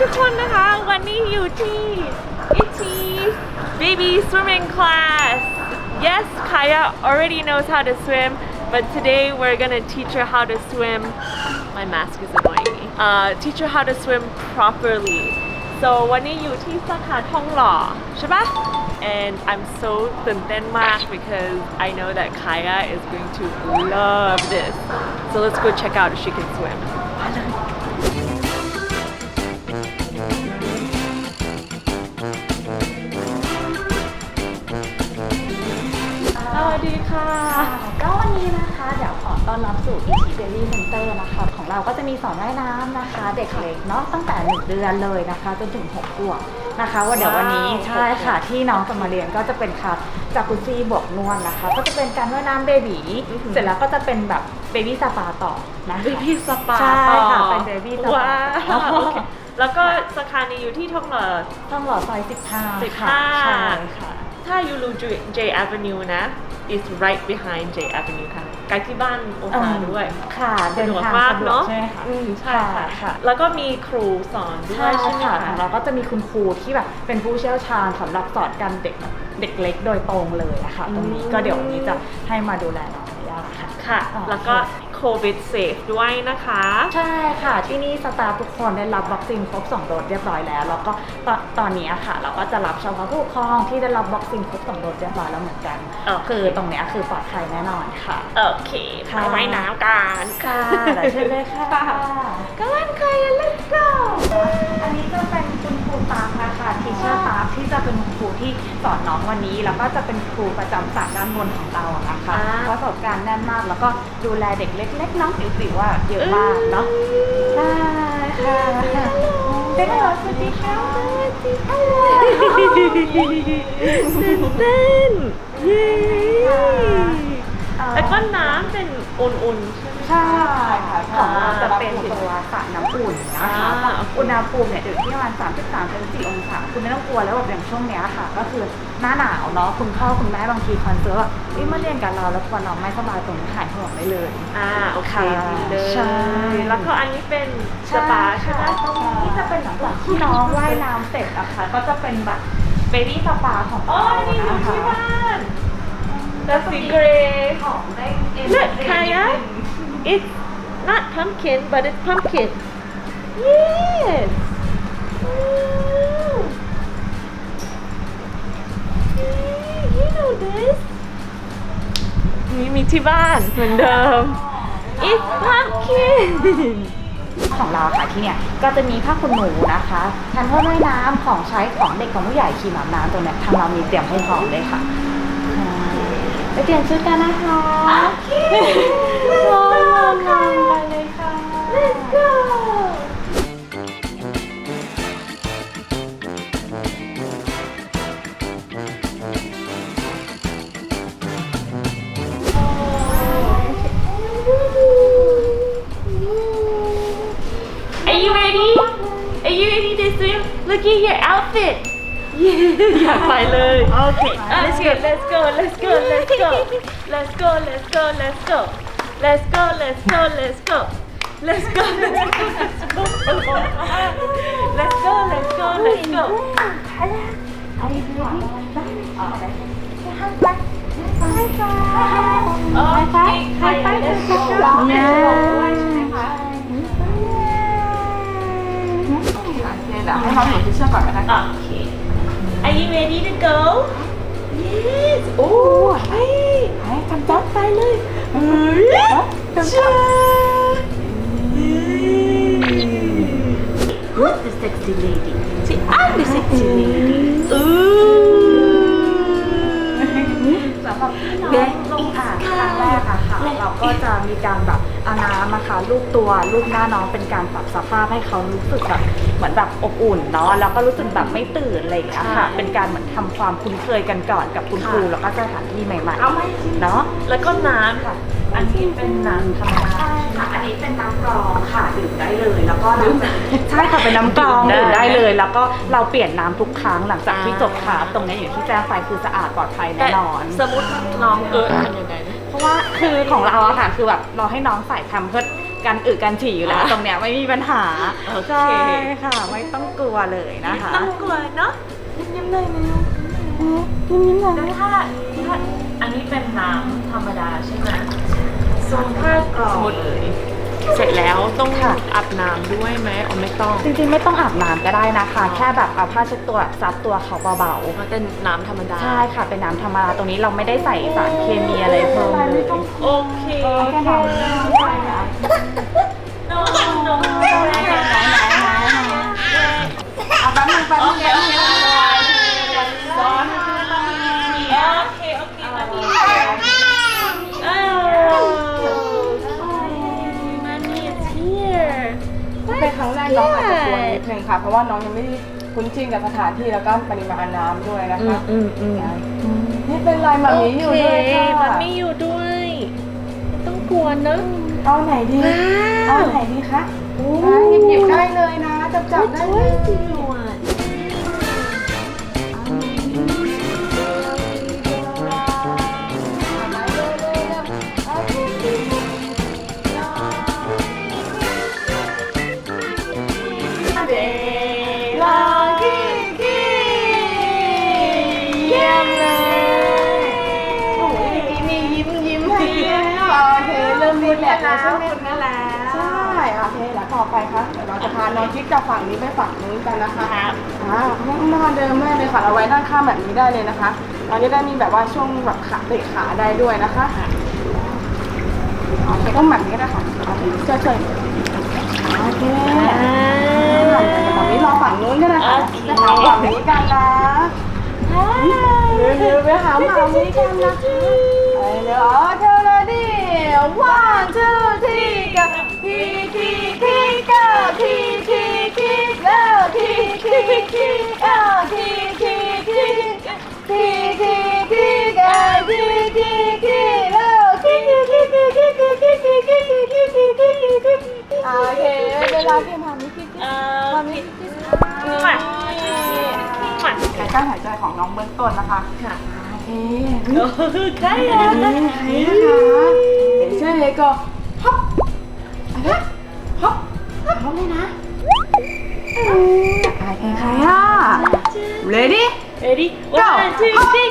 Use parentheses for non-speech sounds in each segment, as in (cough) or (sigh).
ทุกคนนะคะ วันนี้อยู่ที่ Itchy Baby Swimming Class Yes Kaya already knows how to swim but today we're gonna teach her how to swim my mask is annoying me uh, teach her how to swim properly so วันนี้อยู่ที่สาขาทองหล่อใช่ปะ and I'm so ตื่นเต้นมาก because I know that Kaya is going to love this so let's go check out if she can swim ค่ะ ก็วันนี้นะคะ เดี๋ยวขอต้อนรับสู่ i c h i Baby Center นะคะ ของเราก็จะมีสอนว่ายน้ำนะคะ เด็กเล็กเนาะตั้งแต่ 1 เดือนเลยนะคะ จนถึง6ขวบนะคะว่าเดี๋ยววันนี้ว้าวใช่ค่ะที่น้องจะมาเรียนก็จะเป็นคลาสจากกุซี่บวกนวลนะคะ ก็จะเป็นการว่ายน้ำเบบีเสร็จแล้วก็จะเป็นแบบเบบี้สปาต่อนะคะเบบี้สปาใช่ต่อค่ะเป็น baby spa ว้าวโอเคแล้วก็สาขานี้อยู่ที่ทองหล่อต้องหล่อซอย15 15ค่ะใช่ค่ะถ้าอยู่รู J Avenue นะ is right behind J Avenue ค่ะใกล้ที่บ้านโอซาด้วยค่ะเดิสะนดวกทางมากสะดวกเนาะใช่ไหมคะอืมใช่ค่ะค่ะ แล้วก็มีครูสอนด้วใช่ยใช่ไหมค่ะคะของเราก็จะมีคุณครูที่แบบเป็นผู้เชี่ยวชาญสำหรับสอนการเด็กเด็กเล็กโดยตรงเลยอะค่ะตรงนี้ก็เดี๋ยววันนี้จะให้มาดูแลน้องยาค่ะ ค่ะอ๋อแล้วก็ โควิดเซฟด้วยนะคะ ใช่ค่ะ ที่นี่สตาฟทุกคนได้รับวัคซีนครบ2โดสเรียบร้อยแล้ว แล้วก็ตอนตอนนี้ค่ะ เราก็จะรับเฉพาะผู้ปกครองที่ได้รับวัคซีนครบ2โดสเรียบร้อยแล้วเหมือนกันโอเค คือตรงเนี้ยคือปลอดภัยแน่นอนค่ะ โอเคค่ะไปไว้น้ำกันค่ะเดี๋ยวเชิญเลยค่ะ ก็เล่นใคร let's go อัน ที่สอนน้องวันนี้ แล้วก็จะเป็นครูประจำศาสตร์ด้านบนของเราอะนะคะอ่า ประสบการณ์แน่นมาก แล้วก็ดูแลเด็กเล็กๆน้องจิ๋วๆว่าเยอะมากเนาะใช่ค่ะเด็กเราสวัสดีค่ะตื่นเต้นเย้แล้วก็น้ำเป็นอุ่นๆใช่ไหม ใช่ค่ะของเราจะเป็นตัวสระน้ำอุ่นนะคะอ่าอุณหภูมิเนี่ยอยู่ที่ประมาณ33ถึง4องศาคุณไม่ต้องกลัวแล้วแบบอย่างช่วงเนี้ยค่ะ ก็คือหน้าหนาวเนาะคุณพ่อคุณแม่บางทีคอนเซิร์นว่าเอ้ยมาเรียนกับเราแล้วกลัวน้องไม่สบายตรงนี้หายห่วงได้เลยอ่าโอเคค่ะดีเลยใช่แล้วก็อันนี้เป็นสปาใช่ไหมตรงนี้จะเป็นหลังจากที่น้องว่ายน้ำเสร็จนะคะก็จะเป็นแบบเบบี้สปาของอ๋อเรานี่อยู่นะคะที่บ้าน That's the gray ของได้เอ็ม Look Kaya it's not pumpkin but it's pumpkin yes Ooh. Hey, you know this นี่มีที่บ้านเหมือนเดิม it's pumpkin ของเราค่ะที่เนี่ยก็จะมีผ้าขนหนูนะคะแทนผ้าว่ายน้ำของใช้ของเด็กของผู้ใหญ่ครีมอาบน้ำตรงเนี้ยทางเรามีเตรียมให้พร้อมเลยค่ะใช่ไปเปลี่ยนชุดกันนะคะพ ร้อมค่ะไปเลยค่ะ Let's go อา you ready Are you ready to swim Look at your outfit (laughs) อยากไปเลย โอเค Let's go Let's go Let's go Let's go Let's go Let's go Let's go Let's go, let's go, let's go. Let's go, let's go, let's go. Let's go, let's go, let's go. Are you ready? High five. High five. High five. High five. Let's go. Yeah. Okay. Are you ready to go? Yes. Oh, hey. Hey, cầm tóc tay lên. Ừ. Who's the sexy lady? See, I'm the sexy lady. Ooh. สำหรับที่น้องลงอ่างครั้งแรกอะค่ะ เราก็จะมีการแบบเอาน้ำอะค่ะลูบตัวลูบหน้าน้องเป็นการปรับสภาพให้เขารู้สึกแบบเหมือนแบบอบอุ่นเนาะแล้วก็รู้สึกแบบไม่ตื่นอะไรอย่างเงี้ยค่ะใช่เป็นการเหมือนทำความคุ้นเคยกันก่อนกับคุณครูค่ะแล้วก็สถานที่ใหม่เอาไหมๆเนาะแล้วก็น้ำค่ะ อันนี้เป็นน้ำธรรมดาใช่ค่ะ อันนี้เป็นน้ำกรองค่ะดื่มได้เลย แล้วก็หลังจากใช่ค่ะเป็นน้ำกรองดื่ดื่มมได้ได้เลย แล้วก็เราเปลี่ยนน้ำทุกครั้งหลังจากที่อ่าจบคลาสตรงนี้อยู่ที่แจ้งไฟคือสะอาดปลอดภัยแน่นอน สมมติน้องเออทำยังไงนะเพราะว่าคือของเราอะค่ะคือแบบเราให้น้องใส่แพมเพิร์สกันอึกันฉี่อยู่แล้วอะตรงเนี้ยไม่มีปัญหาโอเคใช่ค่ะ ไม่ต้องกลัวเลยนะคะต้องกลัวเนาะยิ้มๆเลยนะยิ้มๆเลยแล้วถ้าถ้าอันนี้เป็นน้ำธรรมดาใช่ไหม สมมติถ้ากรองเลยเสร็จแล้วต้องอาบน้ำด้วยไหมอ๋อไม่ต้องจริงๆ ไม่ต้องอาบน้ำก็ได้นะคะ แค่แบบเอาผ้าเช็ดตัวซับตัวเขาเบาเพราะเป็นน้ำธรรมดา ๆ ใช่ค่ะ เป็นน้ำธรรมดาตรงนี้เราไม่ได้ใส่สารเคมีอะไรเพิ่มเลยโอเคแค่น้ำใช่ค่ะโน้โน้เอาแป๊บนึงแป๊บนึงแป๊บนึง นครั้งแรกน้องอาจจะกลัวนิดนึงค่ะ เพราะว่าน้องยังไม่ได้คุ้นชินกับสถานที่แล้วก็ปริมาณน้ำด้วยนะคะอืมอืมนี่เป็นไรมามีอยู่ด้วยค่ะ มันไม่อยู่ด้วยไม่ต้องกลัวนะเอาไหนดีเอาไหนดีคะอะหยิบหยิบได้เลยนะ จับจับได้เลย คะเดี๋ยวเราจะพาน้องคิดจากฝั่งนี้ไปฝั่งนู้นกันนะคะครับ อ่าหน้าเดิมได้เลยค่ะ เราไว้ด้านข้างแบบนี้ได้เลยนะคะเราจะได้มีแบบว่าช่วงแบบขาเตะขาได้ด้วยนะคะโอเคก็แบบนี้ก็ได้ค่ะโอเคเชิญเชิญโอเคตอนนี้รอฝั่งนู้นก็ได้ค่ะจะหาฝั่งนี้กันนะเดี๋ยวเดี๋ยวไปหาฝั่งนี้กันนะไปเดี๋ยวอ๋อเธอเลยดิ one two three กับ ทีทีทีกับทีทีทีแล้วทีทีทีเอ้าทีทีทีทีทีทีกับทีทีทีแล้วทีทีทีทีทีทีทีทีทีทีทีทีทีโอเคเวลาเกมทำนี่คิดเอ่อทำนี่คิดมามาการหายใจของน้องเบื้องต้นนะคะค่ะโอเคโอ้ใช่ใครแล้วนะคะเดี๋ยวช่วยเลยก็ฮับ ฮะฮอปพร้มเลยนะอายใครๆอะ ready ready one two three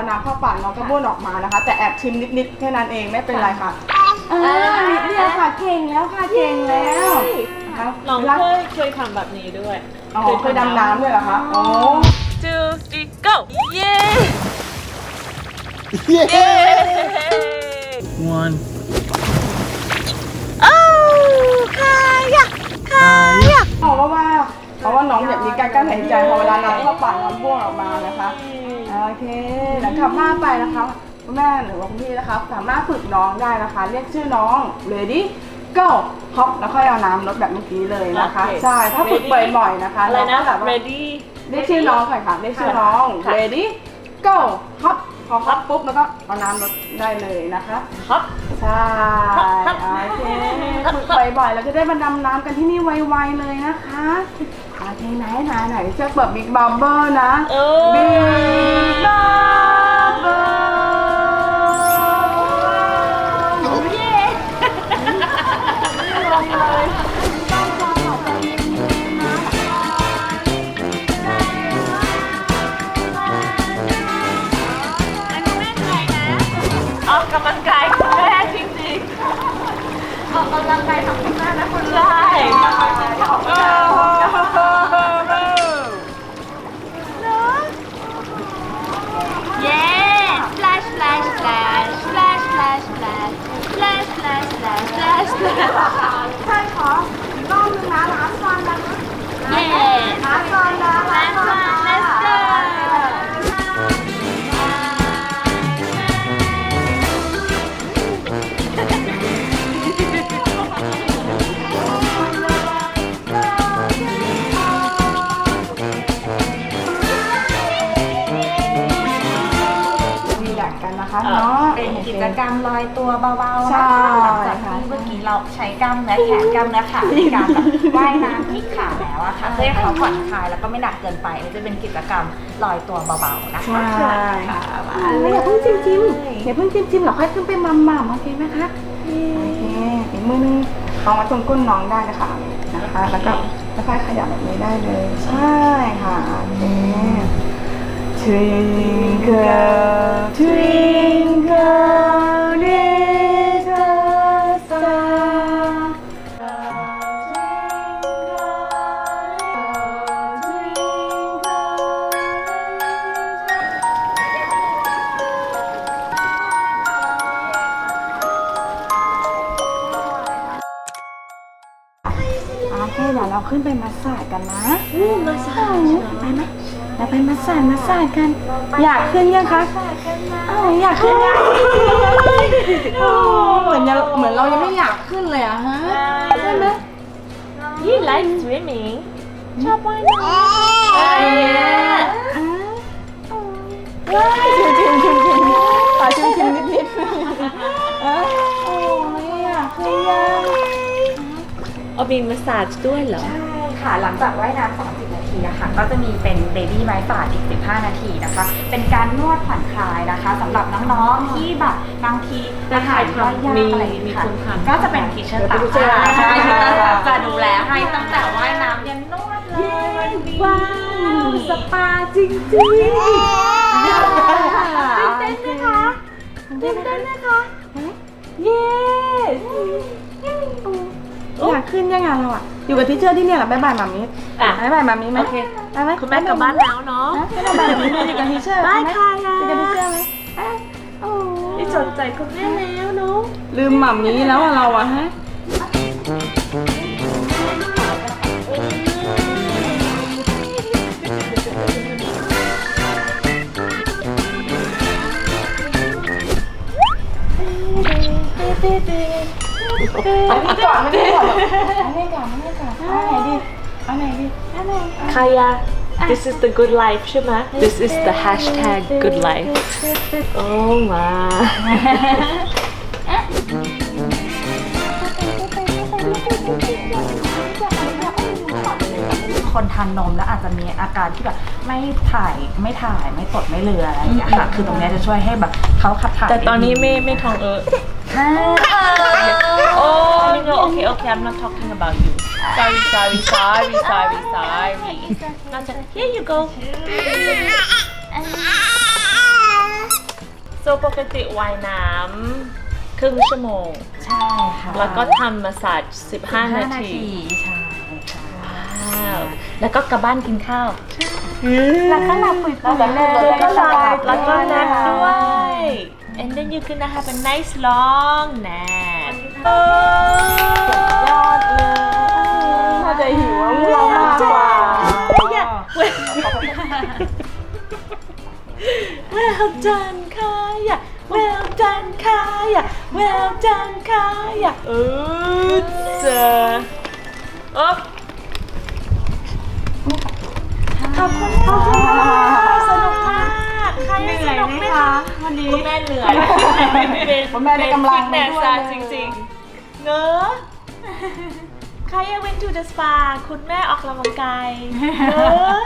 อน้ำเข้าปากน้องก็บ้วนออกมานะคะ แต่แอบชิมนิดๆแค่นั้นเองไม่เป็นไรค่ะเออนิดเดียวค่ะเก่งแล้วค่ะเก่งแล้วนะคะน้องรักเคยเคยทำแบบนี้ด้วยอ๋อเคยดำน้ำด้วยเหรอคะโอ้ two three go เย้ One. โอ้คายะคายะเพราะว่าเพราะว่าน้องแบบมีการกั้นหายใจพอเวลาน้ำเข้าปากน้ำบ้วนออกมานะคะ โอเคหลังขับบ้านไปนะคะคุณแม่หรือว่าคุณพี่นะคะสามารถฝึกน้องได้นะคะ เรียกชื่อน้อง ready go hop แล้วค่อยเอาน้ำลดแบบเมื่อกี้เลยนะคะ โอเคใช่ ถ้าฝึกบ่อยๆนะคะอะไรนะงก็แบบว่า ready เรียกชื่อน้องก่อนค่ะเรียกชื่อน้อง ค่ะ ready go hop พอ hop ปุ๊บแล้วก็เอาน้ำลดได้เลยนะคะฮอปใช่ครับโอเคฝึกบ่อยๆเราจะได้มาดำน้ำกันที่นี่ไวๆเลยนะคะ โอเคไหนไหนไหนจะเปิดบิ๊กบัมเบอร์นะโอ้บิ๊กบัมเบอร์เย้ลงเลยต้องความหอใจเย็นๆนะออกกำลังกายคุณแม่จริงออกกำลังกายทำคุณแม่นะคุณๆใช่ออกกำลังก อยตัวเบาๆใช่นะคะหลังจากค่ะที่เมื่อกี้เราใช้กล้ามเนื้อแขนกล้ามเนื้อขาในการแบบว่ายน้ำที่ขาแล้วอะค่ะเพื่อให้เขาผ่อนคลายแล้วก็ไม่หนักเกินไปอันนี้จะเป็นกิจกรรมลอยตัวเบาๆนะคะใช่ค่ะไม่อย่าเพิ่งจิ้มจิ้มอย่าเพิ่งจิ้มจิ้มเราค่อยขึ้นไปมัมมัมโอเคไหมคะโอเคอีกมือนึงลองมาตรงก้นน้องได้นะคะนะคะ แล้วก็ค่อยๆขยับแบบนี้ได้เลย ใช่ค่ะโอเค Twinkle, twinkle, ขึ้นไปมัสสาดกันนะมัสสาดไปไหมเราไปมัสสาดมัสสาดกัน อยากขึ้นยังคะอ้าวอยากขึ้นยังโอ้เหมือนยังเหมือนเรายังไม่อยากขึ้นเลยอะฮะใช่ไหม You like swimming ชอบว่ายน้ำอ่าว้ายชิมชิมชิมชิมขอชิมชิมนิดนิดๆอะโอ้ยอยากขึ้นยัง เอามีมาสาจด้วยเหรอ ใช่ค่ะ หลังจากว่ายน้ำ30 นาทีนะคะก็จะมีเป็นเบบี้ไม้ฝาดอีก 15 นาทีนะคะ เป็นการนวดผ่อนคลายนะคะสำหรับน้องๆที่แบบบางทีอาหารย่อยยากมีอะไรอย่างมีเงี้ยค่ะคนทำ ก็จะเป็นทีเชอร์ตักเดี๋ยวไปดูเจอใช่ทีเชอร์ตักจะดูแลให้ตั้งแต่ว่ายน้ำยันนวดเลยว้าวสปาจริงๆตื่นเต้นไหมคะตื่นเต้นไหมคะ yes อยากขึ้นยังไงเราอะอยู่กับที่เจอที่เนี่ยเหรอบายบายมามิอะบายบายมามิไหมโอเคไปไหมคุณแม่กลับบ้านแล้วเนาะนะไม่ต้องบายบายมามิอยู่กับทีเชอร์บายไหมค่ะอยู่กับทีเชอร์ไหมอะโอ้ไม่สนใจคุณแม่แล้วเนาะลืมหม่ำนี้แล้วอะเราอะฮะ อันนี้ก่อนไม่ได้ก่อนอันนี้ก่อนอันนี้ก่อนอันไหนดีอันไหนดีอันไหน Kaya this is the good life ใช่ไหม This is the hashtag good life Oh my คนทานนมแล้วอาจจะมีอาการที่แบบไม่ถ่ายไม่ถ่ายไม่ตดไม่เรืออะไรอย่างเงี้ยค่ะ คือตรงเนี้ยจะช่วยให้แบบเขาขับถ่ายแต่ตอนนี้ไม่ไม่ท้องเออค่ะ Oh no okay okay I'm not talking about you Sorry sorry sorry sorry sorry Not that- Here you go So ปกติว่ายน้ำครึ่งชั่วโมง ใช่ค่ะแล้วก็ทำมาสาจ15 นาทีใช่ค่ะว้าวแล้วก็กลับบ้านกินข้าว แล้วก็หลับปุ๋ยปุ๋ยเลยแล้วก็หลับแล้แล้ววก็ก็แนนับบด้ด้ววยย and then you gonna have a nice long nap ยอดเลยน่าจะหิวว่าง่วงมากกว่า well done Kaya well done Kaya well done Kaya เออเจอโอ๊บขอบคุณค่ะสนุกมากใครสนุกไหมคะวันนี้คุณแม่เหนื่อยเป็นคุณแม่ได้กำลังแม่ด้วยซาเลยจริงๆ เนอะใคร went to the spa คุณแม่ออกกำลังกายเนอะ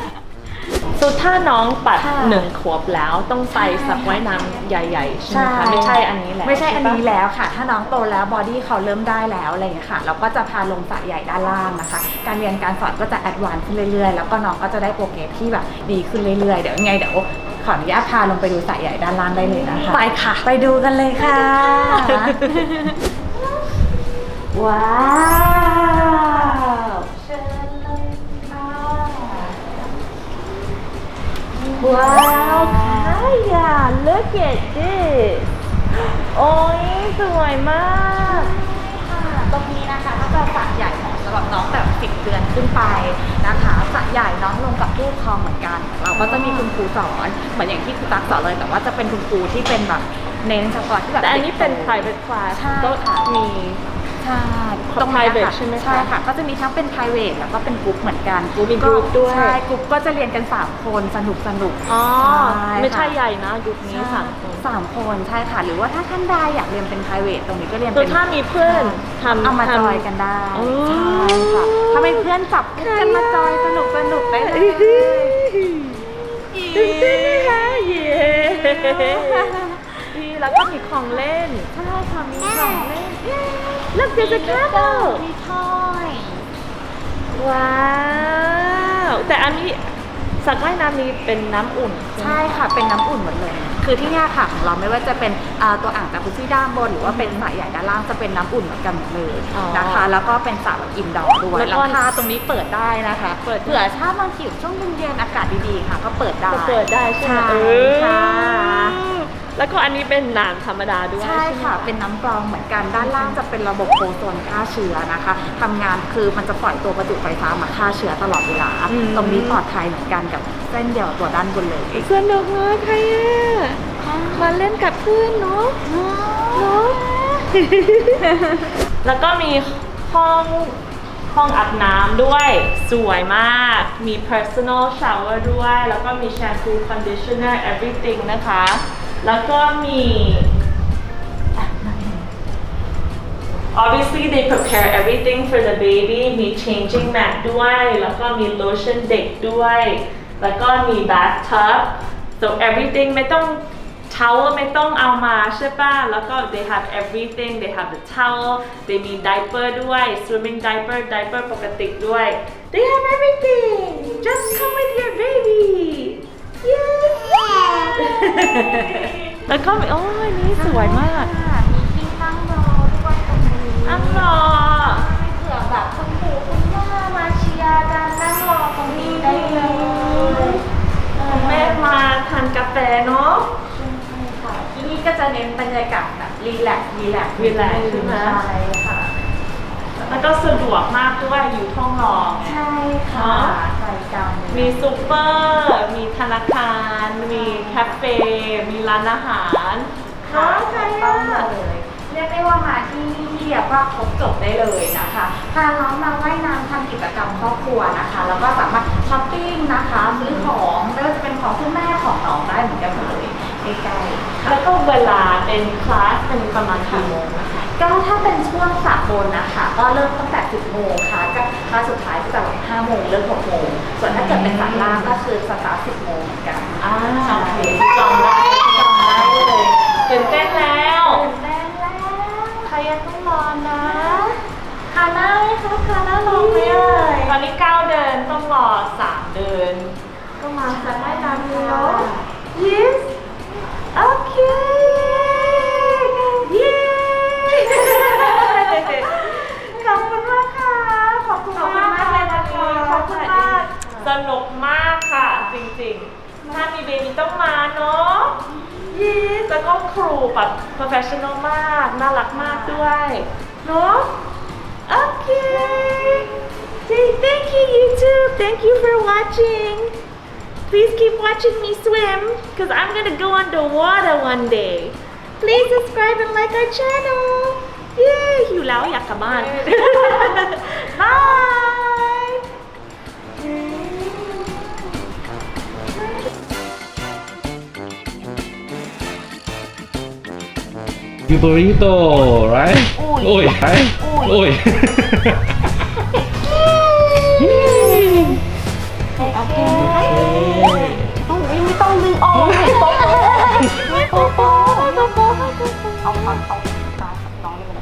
สุดถ้าน้องปัดค่ะหนึ่งขวบแล้วต้องไปสักว่ายน้ำใหญ่ๆใช่ไหมคะไม่ใช่อันนี้แหละไม่ใช่อันนี้ปะ แล้วค่ะ ถ้าน้องโตแล้วบอดี้เขาเริ่มได้แล้วอะไรอย่างเงี้ยค่ะ เราก็จะพาลงสระใหญ่ด้านล่างนะคะ การเรียนการสอนก็จะแอดวานซ์ขึ้นเรื่อยๆ แล้วก็น้องก็จะได้โปรเกรสที่แบบดีขึ้นเรื่อยๆ เดี๋ยวยังไงเดี๋ยวขออนุญาตพาลงไปดูสระใหญ่ด้านล่างได้เลยนะคะ ไปค่ะ ไปดูกันเลยค่ะ ว้าวเชิญเลยค่ะว้าวค่ะอย่า look at this โอ้ยสวยมาก ตรงนี้นะคะก็จะสระใหญ่ของสำหรับน้องแบบ10เดือนขึ้นไปนะคะสระใหญ่น้องลงกับผู้ปกครองเหมือนกัน เราก็จะมีคุณครูสอนเหมือนอย่างที่ครูตักสอนเลยแต่ว่าจะเป็นคุณครูที่เป็นแบบเน้นเฉพาะที่แบบแต่อันนี้เป็นด็กโต private class ใช่ก็ค่ะ มี ใช่ของตรงนี้ private ค่ะใช่ไหมคะใช่ค่ะ ก็จะมีทั้งเป็น private แล้วก็เป็นกลุ่มเหมือนกันมี group ด้วย ใช่กลุ่มก็จะเรียนกัน 3 คนสนุกสนุก อ๋อ ใช่ไม่ใช่ค่ะ ใหญ่นะยุคนี้สามคน สามคนใช่ค่ะ หรือว่าถ้าท่านใดอยากเรียนเป็น private ตรงนี้ก็เรียนคืเป็อน ถ้ามีเพื่อนทำเอามาทำจอยกันได้โอ้ใช่ค่ะถ้าเป็นเพื่อนจับคู่กันมาจอยสนุกสนุกได้เลยตื่นเต้นนะคะเย้ดีแล้วก็มีของเล่น ใช่ค่ะมีของเล่น Look there's a candle มีทอยว้าว แต่อันนี้สระว่ายน้ำนี้เป็นน้ำอุ่นใช่ค่ะเป็นน้ำอุ่นหมดเลย คือที่เนี่ยค่ะของเราไม่ว่าจะเป็นอ่าตัวอ่างจากุซี่ด้านบน หรือว่าเป็นสระใหญ่ด้านล่างจะเป็นน้ำอุ่นเหมือนกันหมดเลยนะคะ แล้วก็เป็นสระแบบอินดอร์ด้วยหลังคาตรงนี้เปิดได้นะคะเปิดเผื่อถ้าบางทีช่วงเย็นๆอากาศดีๆค่ะ ก็เปิดได้ก็เปิดได้ใช่ไหมใช่เออค่ะ แล้วก็อันนี้เป็นน้ำธรรมดาด้วย ใช่ไหมค่ะ เป็นน้ำกรองเหมือนกันด้านล่างจะเป็นระบบโอโซนฆ่าเชื้อนะคะทำงานคือมันจะปล่อยตัวประจุไฟฟ้ามาฆ่าเชื้อตลอดเวลาตรงนี้ปลอดภัยเหมือนกันกับเส้นเดียวตัวด้านบนเลยสนุกมากค่ะมาเล่นกับเพื่อนเนาะเนาะ แล้วก็มีห้องห้องอาบน้ำด้วย สวยมาก มี personal shower ด้วย แล้วก็มี shampoo conditioner everything นะคะ แล้วก็มี obviously they prepare everything for the baby มี changing mat ด้วย แล้วก็มี lotion เด็กด้วย แล้วก็มี bathtub so everything ไม่ต้อง towel ไม่ต้องเอามาใช่ป่ะ แล้วก็ they have everything they have the towel they มี diaper ด้วย swimming diaper diaper ปกติด้วย they have everything แล้วก็มีโอ้ยนี่สวยมากค่ะมีที่นั่งรอด้วยตรงนี้อังรอเผื่อแบบคุณปู่คุณย่ามาเชียร์กันนั่งรอตรงนี้ได้เลยแม่มาทานกาแฟเนาะค่ะที่นี่ก็จะเน้นบรรยากาศแบบรีแลกซ์รีแลกซ์ relax ใช่ไหมใช่ค่ะ แล้วก็สะดวกมากด้วยอยู่ท้องรองไงใช่ค่ะใจ กลางเลยมีซูเปอร์ มีธนาคาร มีคาเฟ่มีร้านอาหารค่ะเนาะใครต้อะองเลยเรียกได้ว่ามาที่นี่ที่เรียกว่าครบจบได้เลยนะคะพาน้องมาว่ายน้ำทำกิจกรรมครอบครัวนะคะ แล้วก็สามารถช้อปปิ้งนะคะซื้อของไม่ว่าจะเป็นของคุณแม่ของน้องได้เหมือนกันหมดเลยใกล้ๆค่ะแล้วก็เวลาเป็นคลาสเป็นประมาณกี่โมงนะคะก็ถ้าเป็นช่วงสระบนนะคะ ก็เริ่มตั้งแต่ 10 โมงค่ะก็คลาสสุดท้ายก็จะ5โมงเริ่ม6โมง ส่วนถ้าเกิดเป็นสระล่างก็คือสตาร์ท10โมงเหมือนกันอ่าโอเคจองได้จองได้เลยตื่นเต้นแล้วตื่นเต้นแล้วใครยังต้องรอนะคาน่าไหมคะคาน่าลองไหมเอ่ยตอนนี้9เดือนต้องรอ3เดือนก็มาจะได้นานเนาะ yes โอเคเย้ขอบคุณมากค่ะ ขอบคุณมากเลยนะคะขอบคุณมาก สนุกมากค่ะ จริงๆ ถ้ามีเบบีต้องมาเนาะยีแล้วก็ครูแบบ professional มาก น่ารักมากด้วย เนาะโอเค Say thank you YouTube thank you for watching Please keep watching me swim because I'm gonna go underwater one day Please subscribe and like our channel เย้หิวแล้วอยากกลับบ้าน Bye You burrito, right? Oi. right? Oi. ต้องไม่ต้องดึงออกโป๊ะโป๊ะโป๊ะโป๊ะเอาเอาเอา